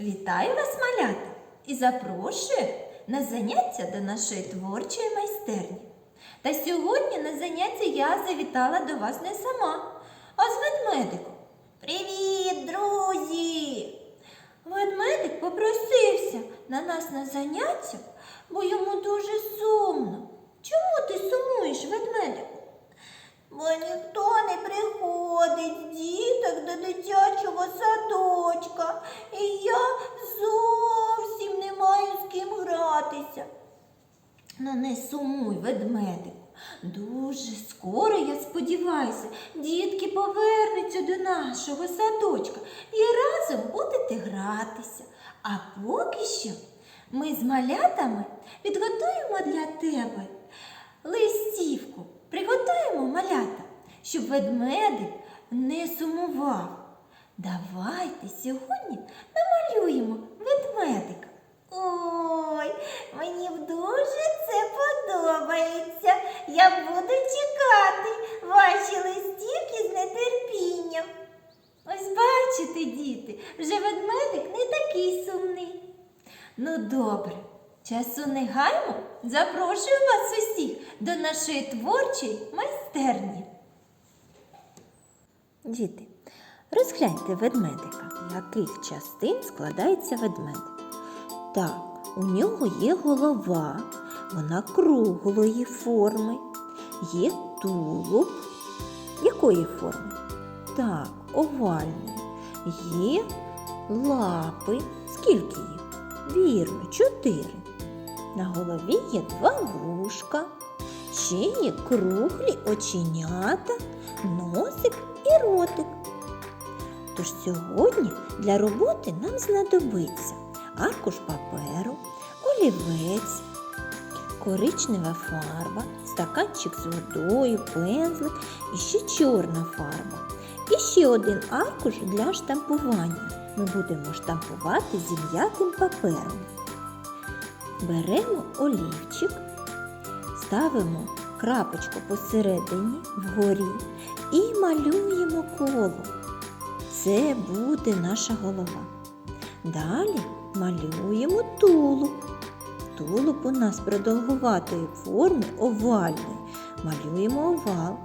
Вітаю вас, малята, і запрошую на заняття до нашої творчої майстерні. Та сьогодні на заняття я завітала до вас не сама, а з ведмедиком. Привіт, друзі! Ведмедик попросився на нас на заняття, бо йому дуже сумно. Чому ти сумуєш, ведмедику? Бо ніхто не приходить діток до дитячого садочка, і я зовсім не маю з ким гратися. Ну не сумуй, ведмедику. Дуже скоро, я сподіваюся, дітки повернуться до нашого садочка і разом будете гратися. А поки що ми з малятами підготуємо для тебе листівку. Приготуємо малята, щоб ведмедик не сумував. Давайте сьогодні намалюємо ведмедика. Ой, мені дуже це подобається. Я буду чекати ваші листівки з нетерпінням. Ось бачите, діти, вже ведмедик не такий сумний. Ну добре, часу не гаймо, запрошую вас усіх до нашої творчої майстерні. Діти, розгляньте ведмедика, яких частин складається ведмедик. Так, у нього є голова, вона круглої форми, є тулуб. Якої форми? Так, овальної. Є лапи. Скільки їх? Вірно, чотири. На голові є два вушка, ще є круглі оченята, носик і ротик. Тож сьогодні для роботи нам знадобиться аркуш паперу, олівець, коричнева фарба, стаканчик з водою, пензлик і ще чорна фарба. І ще один аркуш для штампування. Ми будемо штампувати зім'ятим папером. Беремо олівчик, ставимо крапочку посередині вгорі і малюємо коло. Це буде наша голова. Далі малюємо тулуб. Тулуб у нас продовгуватої форми овальної. Малюємо овал.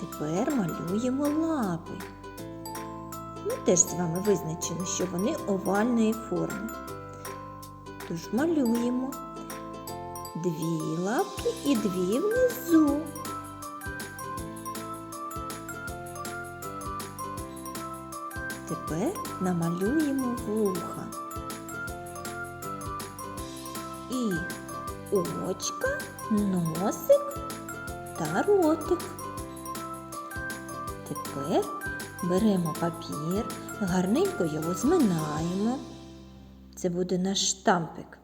Тепер малюємо лапи. Ми теж з вами визначили, що вони овальної форми. Тож малюємо дві лапки і дві внизу. Тепер намалюємо вуха. І очка, носик та ротик. Тепер беремо папір, гарненько його зминаємо. Це буде наш штампик.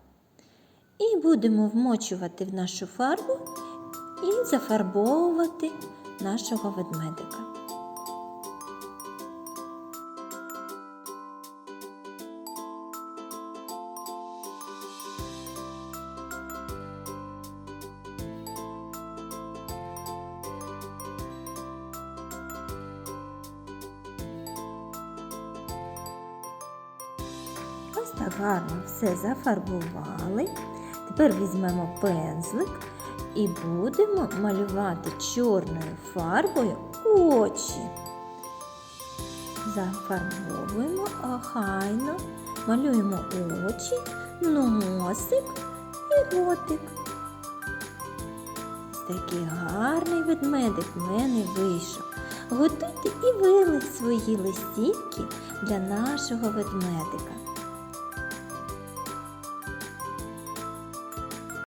І будемо вмочувати в нашу фарбу і зафарбовувати нашого ведмедика. Так гарно все зафарбували. Тепер візьмемо пензлик і будемо малювати чорною фарбою очі. Зафарбовуємо охайно, малюємо очі, носик і ротик. Такий гарний ведмедик в мене вийшов. Готуйте і ви свої листівки для нашого ведмедика.